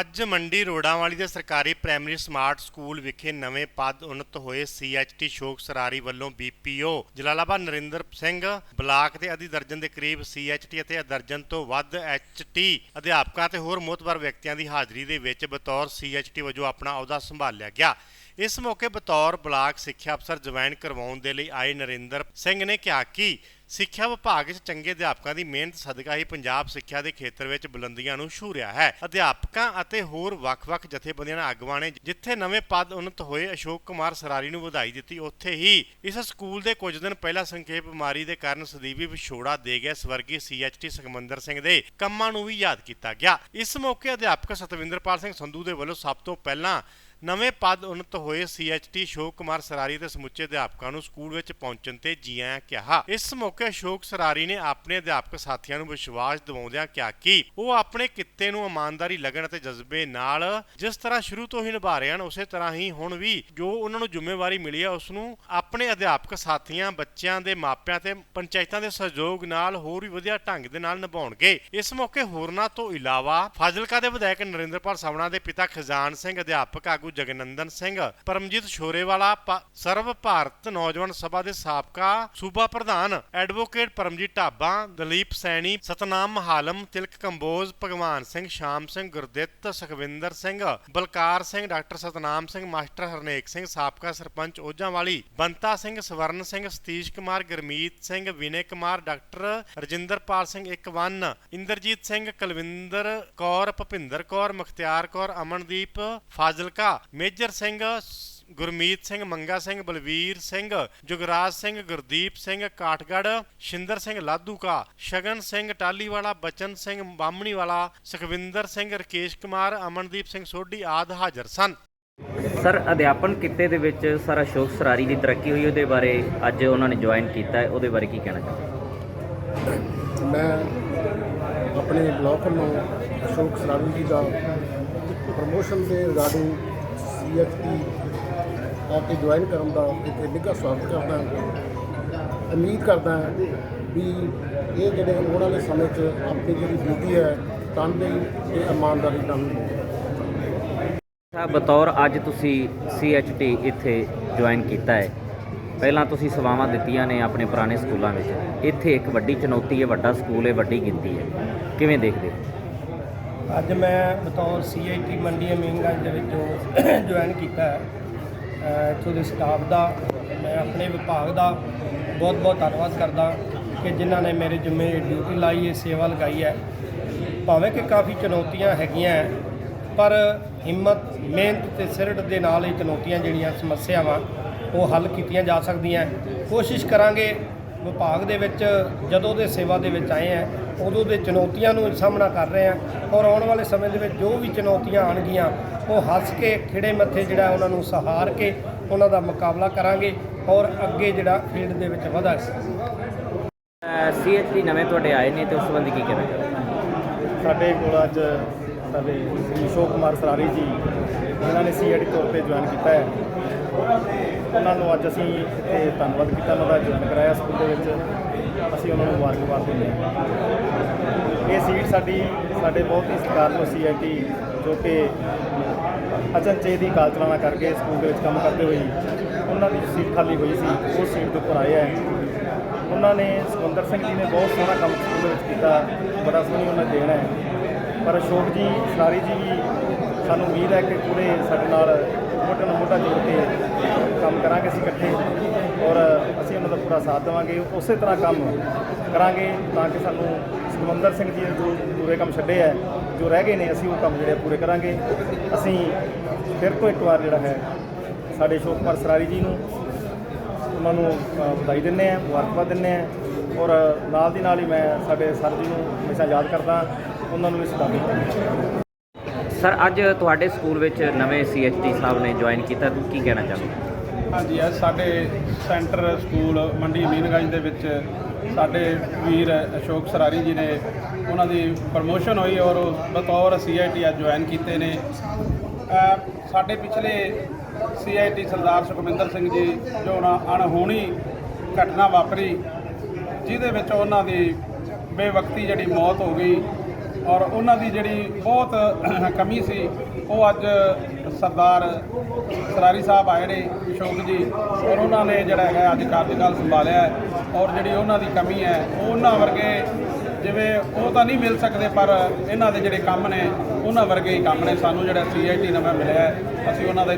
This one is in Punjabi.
ਅੱਜ ਮੰਡੀ ਰੋੜਾਂਵਾਲੀ ਦੇ ਸਰਕਾਰੀ ਪ੍ਰਾਇਮਰੀ ਸਮਾਰਟ ਸਕੂਲ ਵਿਖੇ ਨਵੇਂ ਪਦ ਉਨਤ ਹੋਏ ਸੀਐਚਟੀ ਸ਼ੋਕ ਸਰਾਰੀ ਵੱਲੋਂ ਬੀਪੀਓ ਜਲਾਲਾਬਾਦ ਨਰਿੰਦਰ ਸਿੰਘ ਬਲਾਕ ਦੇ ਅਧਿ ਦਰਜਨ ਦੇ ਕਰੀਬ ਸੀਐਚਟੀ ਅਤੇ ਦਰਜਨ ਤੋਂ ਵੱਧ ਐਚਟੀ ਅਧਿਆਪਕਾਂ ਤੇ ਹੋਰ ਮੋਤਬਰ ਵਿਅਕਤੀਆਂ ਦੀ ਹਾਜ਼ਰੀ ਦੇ ਵਿੱਚ ਬਤੌਰ ਸੀਐਚਟੀ ਵਜੋਂ ਆਪਣਾ ਅਹੁਦਾ ਸੰਭਾਲਿਆ ਗਿਆ। ਇਸ ਮੌਕੇ ਬਤੌਰ ਬਲਾਕ ਸਿੱਖਿਆ ਅਫਸਰ ਜੁਆਇਨ ਕਰਵਾਉਣ ਦੇ ਲਈ ਆਏ ਨਰਿੰਦਰ ਸਿੰਘ ਨੇ ਕਿਹਾ ਕਿ ਸਿੱਖਿਆ ਵਿਭਾਗ ਵਿੱਚ ਚੰਗੇ ਅਧਿਆਪਕਾਂ ਦੀ ਮਿਹਨਤ, ਸਦਕਾ ਹੀ ਪੰਜਾਬ ਸਿੱਖਿਆ ਦੇ ਖੇਤਰ ਵਿੱਚ ਬੁਲੰਦੀਆਂ ਨੂੰ ਛੂ ਹੈ। ਅਧਿਆਪਕਾਂ ਅਤੇ ਹੋਰ ਵੱਖ-ਵੱਖ ਜਥੇਬੰਦੀਆਂ ਦੇ ਆਗੂਆਂ ਨੇ ਜਿੱਥੇ ਨਵੇਂ ਪਦ ਉਨਤ ਹੋਏ, ਅਸ਼ੋਕ ਕੁਮਾਰ ਸਰਾਰੀ ਨੂੰ ਵਧਾਈ ਦਿੱਤੀ, ਉੱਥੇ ਹੀ ਇਸ ਸਕੂਲ ਦੇ ਕੁਝ ਦਿਨ ਪਹਿਲਾਂ ਸੰਖੇਪ ਬਿਮਾਰੀ ਦੇ ਕਾਰਨ ਸਦੀਵੀ ਵਿਛੋੜਾ ਦੇ ਗਏ ਸਵਰਗੀ ਸੀਐਚਟੀ ਸੁਖਮੰਦਰ ਸਿੰਘ ਦੇ ਕੰਮਾਂ ਨੂੰ ਵੀ ਯਾਦ ਕੀਤਾ ਗਿਆ। ਇਸ ਮੌਕੇ ਅਧਿਆਪਕ ਸਤਵਿੰਦਰਪਾਲ ਸਿੰਘ ਸੰਧੂ ਦੇ ਵੱਲੋਂ ਸਭ ਤੋਂ ਪਹਿਲਾਂ ਨਵੇਂ ਪਦ ਉਨਤ ਹੋਏ ਸੀਐਚਟੀ ਅਸ਼ੋਕ ਕੁਮਾਰ ਸਰਾਰੀ ਤੇ ਸਮੁੱਚੇ ਅਧਿਆਪਕਾਂ ਨੂੰ ਸਕੂਲ ਵਿੱਚ ਪਹੁੰਚਣ ਤੇ ਜੀ ਆਇਆਂ ਕਿਹਾ। ਇਸ ਮੌਕੇ ਅਸ਼ੋਕ ਸਰਾਰੀ ਨੇ ਆਪਣੇ ਅਧਿਆਪਕ ਸਾਥੀਆਂ ਨੂੰ ਵਿਸ਼ਵਾਸ ਦਿਵਾਉਂਦਿਆਂ ਕਿਹਾ ਕਿ ਉਹ ਆਪਣੇ ਕਿੱਤੇ ਨੂੰ ਇਮਾਨਦਾਰੀ, ਲਗਨ ਅਤੇ ਜਜ਼ਬੇ ਨਾਲ ਜਿਸ ਤਰ੍ਹਾਂ ਸ਼ੁਰੂ ਤੋਂ ਹੀ ਨਿਭਾ ਰਹੇ ਹਨ, ਉਸੇ ਤਰ੍ਹਾਂ ਹੀ ਹੁਣ ਵੀ ਜੋ ਉਹਨਾਂ ਨੂੰ ਜ਼ਿੰਮੇਵਾਰੀ ਮਿਲੀ ਹੈ ਉਸ ਨੂੰ ਆਪਣੇ ਅਧਿਆਪਕ ਸਾਥੀਆਂ, ਬੱਚਿਆਂ ਦੇ ਮਾਪਿਆਂ ਤੇ ਪੰਚਾਇਤਾਂ ਦੇ ਸਹਿਯੋਗ ਨਾਲ ਹੋਰ ਵੀ ਵਧੀਆ ਢੰਗ ਦੇ ਨਾਲ ਨਿਭਾਉਣਗੇ। ਇਸ ਮੌਕੇ ਹੋਰਨਾਂ ਤੋਂ ਇਲਾਵਾ ਫਾਜ਼ਿਲਕਾ ਦੇ ਵਿਧਾਇਕ ਨਰਿੰਦਰਪਾਲ ਸਾਵਣਾ ਦੇ ਪਿਤਾ ਖਜ਼ਾਨ ਸਿੰਘ, ਅਧਿਆਪਕ ਆਗੂ ਜਗਨੰਦਨ ਸਿੰਘ, ਪਰਮਜੀਤ ਸ਼ੋਰੇਵਾਲਾ ਸਰਵ ਭਾਰਤ ਨੌਜਵਾਨ ਸਭਾ ਦੇ ਸਾਬਕਾ ਸੂਬਾ ਪ੍ਰਧਾਨ advocate Paramjit Dhaba, Dalip Saini, Satnam Mahalam Tilak Kamboj, Bhagwan Singh, Sham Singh, Gurdit Sukhwinder Singh, Balkar Singh, doctor Satnam Singh, master Harnek Singh, ਸਾਬਕਾ ਸਰਪੰਚ ਓਜਾਂਵਾਲੀ ਬੰਤਾ ਸਿੰਘ, ਸਵਰਨ ਸਿੰਘ, ਸਤੀਸ਼ ਕੁਮਾਰ, ਗਰਮੀਤ ਸਿੰਘ, ਵਿਨੇ ਕੁਮਾਰ, ਡਾਕਟਰ ਰਜਿੰਦਰਪਾਲ ਸਿੰਘ ਇਕਵਨ, ਇੰਦਰਜੀਤ ਸਿੰਘ, ਕੁਲਵਿੰਦਰ ਕੌਰ, ਭਪਿੰਦਰ ਕੌਰ, ਮੁਖਤਿਆਰ ਕੌਰ, ਅਮਨਦੀਪ ਫਾਜ਼ਿਲਕਾ ਮੇਜਰ ਸਿੰਘ ਗੁਰਮੀਤ ਸਿੰਘ ਮੰਗਾ ਸਿੰਘ ਬਲਵੀਰ ਸਿੰਘ ਜੁਗਰਾਜ ਸਿੰਘ ਗੁਰਦੀਪ ਸਿੰਘ ਕਾਠਗੜ੍ਹ ਸ਼ਿੰਦਰ ਸਿੰਘ ਲਾਧੂਕਾ ਸ਼ਗਨ ਸਿੰਘ ਟਾਲੀਵਾਲਾ ਬਚਨ ਸਿੰਘ ਬਾਮਣੀਵਾਲਾ ਸੁਖਵਿੰਦਰ ਸਿੰਘ ਰਕੇਸ਼ ਕੁਮਾਰ ਅਮਨਦੀਪ ਸਿੰਘ ਸੋਢੀ ਆਦ ਹਾਜ਼ਰ ਸਨ। ਸਰ ਅਧਿਆਪਨ ਕਿੱਤੇ ਦੇ ਵਿੱਚ ਸਰ ਅਸ਼ੋਕ ਸਰਾਰੀ ਦੀ ਤਰੱਕੀ ਹੋਈ ਉਹਦੇ ਬਾਰੇ ਅੱਜ ਉਹਨਾਂ ਨੇ ਜੁਆਇਨ ਕੀਤਾ ਹੈ ਉਹਦੇ ਬਾਰੇ ਕੀ ਕਹਿਣਾ ਚਾਹੁੰਦੇ ਮੈਂ ਆਪਣੇ ਬਲਾਕ ਨੂੰ ਅਸ਼ੋਕ ਸਰਾਵੀ ਜੀ ਦਾ ਪ੍ਰਮੋਸ਼ਨ ਦੇ ਰਿਗਾਰਡਿੰਗ ਸੀਐਚਟੀ ਆ ਕੇ ਜੁਆਇਨ ਕਰਨ ਦਾ ਇੱਕ ਨਿੱਘਾ ਸਵਾਗਤ ਕਰਦਾ ਉਮੀਦ ਕਰਦਾ ਵੀ ਇਹ ਜਿਹੜੇ ਆਉਣ ਵਾਲੇ ਸਮੇਂ 'ਚ ਆਪਣੀ ਜਿਹੜੀ ਡਿਊਟੀ ਹੈ ਤਨਦੇਹੀ ਤੇ ਇਮਾਨਦਾਰੀ ਨਾਲ। ਨਿਭਾਉਣਗੇ। ਸਾਹਿਬ, ਬਤੌਰ ਅੱਜ ਤੁਸੀਂ CHT ਇੱਥੇ ਜੁਆਇਨ ਕੀਤਾ ਹੈ। ਪਹਿਲਾਂ ਤੁਸੀਂ ਸੇਵਾਵਾਂ ਦਿੱਤੀਆਂ ਨੇ ਆਪਣੇ ਪੁਰਾਣੇ ਸਕੂਲਾਂ ਵਿੱਚ। ਇੱਥੇ ਇੱਕ ਵੱਡੀ ਚੁਣੌਤੀ ਹੈ, ਵੱਡਾ ਸਕੂਲ ਹੈ, ਵੱਡੀ ਗਿਣਤੀ ਹੈ। ਕਿਵੇਂ ਦੇਖਦੇ ਹੋ? ਅੱਜ ਮੈਂ ਬਤੌਰ ਸੀਆਈਟੀ ਮੰਡੀ ਅਮੀਨਗੰਜ ਦੇ ਵਿੱਚੋਂ ਜੁਆਇਨ ਕੀਤਾ ਹੈ। ਅਹ ਇੱਥੋਂ ਦੇ ਸਟਾਫ ਦਾ ਮੈਂ ਆਪਣੇ ਵਿਭਾਗ ਦਾ ਬਹੁਤ ਬਹੁਤ ਧੰਨਵਾਦ ਕਰਦਾ ਕਿ ਜਿਨ੍ਹਾਂ ਨੇ ਮੇਰੇ ਜਿੰਮੇ ਡਿਊਟੀ ਲਾਈ ਹੈ ਸੇਵਾ ਲਗਾਈ ਹੈ। ਭਾਵੇਂ ਕਿ ਕਾਫੀ ਚੁਣੌਤੀਆਂ ਹੈਗੀਆਂ ਹੈ, ਪਰ ਹਿੰਮਤ ਮਿਹਨਤ ਤੇ ਸਿਰੜ ਦੇ ਨਾਲ ਇਹ ਚੁਣੌਤੀਆਂ ਜਿਹੜੀਆਂ ਸਮੱਸਿਆਵਾਂ ਉਹ ਹੱਲ ਕੀਤੀਆਂ ਜਾ ਸਕਦੀਆਂ ਕੋਸ਼ਿਸ਼ ਕਰਾਂਗੇ ਵਿਭਾਗ ਦੇ ਵਿੱਚ ਜਦੋਂ ਦੇ ਸੇਵਾ ਦੇ ਵਿੱਚ ਆਏ ਆ ਉਦੋਂ ਦੇ ਚੁਣੌਤੀਆਂ ਨੂੰ ਸਾਹਮਣਾ ਕਰ ਰਹੇ ਆ। ਔਰ ਆਉਣ ਵਾਲੇ ਸਮੇਂ ਦੇ ਵਿੱਚ ਜੋ ਵੀ ਚੁਣੌਤੀਆਂ ਆਣਗੀਆਂ ਉਹ ਹੱਸ ਕੇ ਖਿੜੇ ਮੱਥੇ ਜਿਹੜਾ ਉਹਨਾਂ ਨੂੰ ਸਹਾਰ ਕੇ ਉਹਨਾਂ ਦਾ ਮੁਕਾਬਲਾ ਕਰਾਂਗੇ ਔਰ ਅੱਗੇ ਜਿਹੜਾ ਫੀਲਡ ਦੇ ਵਿੱਚ ਵਧਾਂਗੇ। CHT ਨਵੇਂ ਤੁਹਾਡੇ ਆਏ ਨੇ ਤੇ ਉਸ ਸੰਬੰਧੀ ਕੀ ਕਹਿਣਾ ਸਾਡੇ ਕੋਲ ਅੱਜ ਸਾਡੇ ਸ੍ਰੀ ਕੁਮਾਰ ਸਰਾਰੀ ਜੀ ਇਹਨਾਂ ਨੇ ਸੀਐਡ ਤੌਰ ਤੇ ਜੁਆਇਨ ਕੀਤਾ ਹੈ। ਉਹਨਾਂ ਨੂੰ ਅੱਜ ਅਸੀਂ ਇੱਥੇ ਧੰਨਵਾਦ ਕੀਤਾ, ਉਹਨਾਂ ਦਾ ਜੁਆਇਨ ਕਰਾਇਆ ਸਕੂਲ ਦੇ ਵਿੱਚ। ਅਸੀਂ ਉਹਨਾਂ ਨੂੰ ਮੁਬਾਰਕਬਾਦ ਦਿੰਦੇ ਹਾਂ। ਇਹ ਸੀਟ ਸਾਡੀ, ਸਾਡੇ ਬਹੁਤ ਹੀ ਸਤਿਕਾਰਯੋਗ ਸੀਆਈਟੀ ਜੋ ਕਿ ਅਚਨਚੇ ਦੀ ਕਾਲ ਚਲਾਣਾ ਕਰਕੇ ਸਕੂਲ ਦੇ ਵਿੱਚ ਕੰਮ ਕਰਦੇ ਹੋਏ ਉਹਨਾਂ ਦੀ ਸੀਟ ਖਾਲੀ ਹੋਈ ਸੀ ਉਸ ਸੀਟ ਦੇ ਉੱਪਰ ਆਏ ਹੈ। ਉਹਨਾਂ ਨੇ ਸੁਖਵਿੰਦਰ ਸਿੰਘ ਜੀ ਨੇ ਬਹੁਤ ਸੋਹਣਾ ਕੰਮ ਸਕੂਲ ਦੇ ਵਿੱਚ ਕੀਤਾ, ਬੜਾ ਸੋਹਣੀ ਉਹਨਾਂ ਦੀ ਦੇਣ ਹੈ। ਪਰ ਅਸ਼ੋਕ ਜੀ ਸਰਾਰੀ ਜੀ ਵੀ ਸਾਨੂੰ ਉਮੀਦ ਹੈ ਕਿ ਪੂਰੇ ਸਾਡੇ ਨਾਲ ਮੋਢੇ ਨਾਲ ਮੋਟਾ ਜੋੜ ਕੇ ਕੰਮ ਕਰਾਂਗੇ ਅਸੀਂ ਇਕੱਠੇ। ਔਰ ਅਸੀਂ ਉਹਨਾਂ ਦਾ ਪੂਰਾ ਸਾਥ ਦੇਵਾਂਗੇ। ਉਸੇ ਤਰ੍ਹਾਂ ਕੰਮ ਕਰਾਂਗੇ ਤਾਂ ਕਿ ਸਾਨੂੰ ਸੁਖਵਿੰਦਰ ਸਿੰਘ ਜੀ ਜੋ ਪੂਰੇ ਕੰਮ ਛੱਡੇ ਹੈ, ਜੋ ਰਹਿ ਗਏ ਨੇ, ਅਸੀਂ ਉਹ ਕੰਮ ਜਿਹੜੇ ਪੂਰੇ ਕਰਾਂਗੇ। ਅਸੀਂ ਫਿਰ ਤੋਂ ਇੱਕ ਵਾਰ ਜਿਹੜਾ ਹੈ, ਸਾਡੇ ਅਸ਼ੋਕ ਕੁਮਾਰ ਸਰਾਰੀ ਜੀ ਨੂੰ ਉਹਨਾਂ ਨੂੰ ਵਧਾਈ ਦਿੰਦੇ ਆ ਮੁਬਾਰਕਬਾਦ ਦਿੰਦੇ ਆ ਔਰ ਨਾਲ ਦੀ ਨਾਲ ਹੀ ਮੈਂ ਸਾਡੇ ਸਰ ਜੀ ਨੂੰ ਹਮੇਸ਼ਾ ਯਾਦ ਕਰਦਾ ਉਹਨਾਂ ਨੂੰ ਵੀ ਸਲਾਮੀ ਸਰ ਅੱਜ ਤੁਹਾਡੇ ਸਕੂਲ ਵਿੱਚ ਨਵੇਂ CHT ਸਾਹਿਬ ਨੇ ਜੁਆਇਨ ਕੀਤਾ ਤੁਸੀਂ ਕੀ ਕਹਿਣਾ ਚਾਹੁੰਦੇ ਹਾਂਜੀ ਅੱਜ ਸਾਡੇ ਸੈਂਟਰ ਸਕੂਲ ਮੰਡੀ ਅਮੀਨਗੰਜ ਦੇ ਵਿੱਚ ਸਾਡੇ ਵੀਰ ਅਸ਼ੋਕ ਸਰਾਰੀ ਜੀ ਨੇ ਉਹਨਾਂ ਦੀ ਪ੍ਰਮੋਸ਼ਨ ਹੋਈ ਔਰ ਉਹ ਬਤੌਰ ਸੀਆਈਟੀ ਅੱਜ ਜੁਆਇਨ ਕੀਤੇ ਨੇ। ਸਾਡੇ ਪਿਛਲੇ ਸੀਆਈਟੀ ਸਰਦਾਰ ਸੁਖਵਿੰਦਰ ਸਿੰਘ ਜੀ ਜੋ ਨਾ ਅਣਹੋਣੀ ਘਟਨਾ ਵਾਪਰੀ ਜਿਹਦੇ ਵਿੱਚ ਉਹਨਾਂ ਦੀ ਬੇਵਕਤੀ ਜਿਹੜੀ ਮੌਤ ਹੋ ਗਈ ਔਰ ਉਹਨਾਂ ਦੀ ਜਿਹੜੀ ਬਹੁਤ ਕਮੀ ਸੀ, ਉਹ ਅੱਜ ਸਰਦਾਰ ਸਰਾਰੀ ਸਾਹਿਬ ਆਏ ਨੇ, ਅਸ਼ੋਕ ਜੀ, ਔਰ ਉਹਨਾਂ ਨੇ ਜਿਹੜਾ ਹੈ ਅੱਜ ਕਾਰਜਕਾਲ ਸੰਭਾਲਿਆ ਹੈ ਔਰ ਜਿਹੜੀ ਉਹਨਾਂ ਦੀ ਕਮੀ ਹੈ, ਉਹ ਉਹਨਾਂ ਵਰਗੇ ਜਿਵੇਂ ਉਹ ਤਾਂ ਨਹੀਂ ਮਿਲ ਸਕਦੇ, ਪਰ ਇਹਨਾਂ ਦੇ ਜਿਹੜੇ ਕੰਮ ਨੇ, ਉਹਨਾਂ ਵਰਗੇ ਹੀ ਕੰਮ ਨੇ। ਸਾਨੂੰ ਜਿਹੜਾ ਸੀਆਈਟੀ ਨਵਾਂ ਮਿਲਿਆ ਅਸੀਂ ਉਹਨਾਂ ਦਾ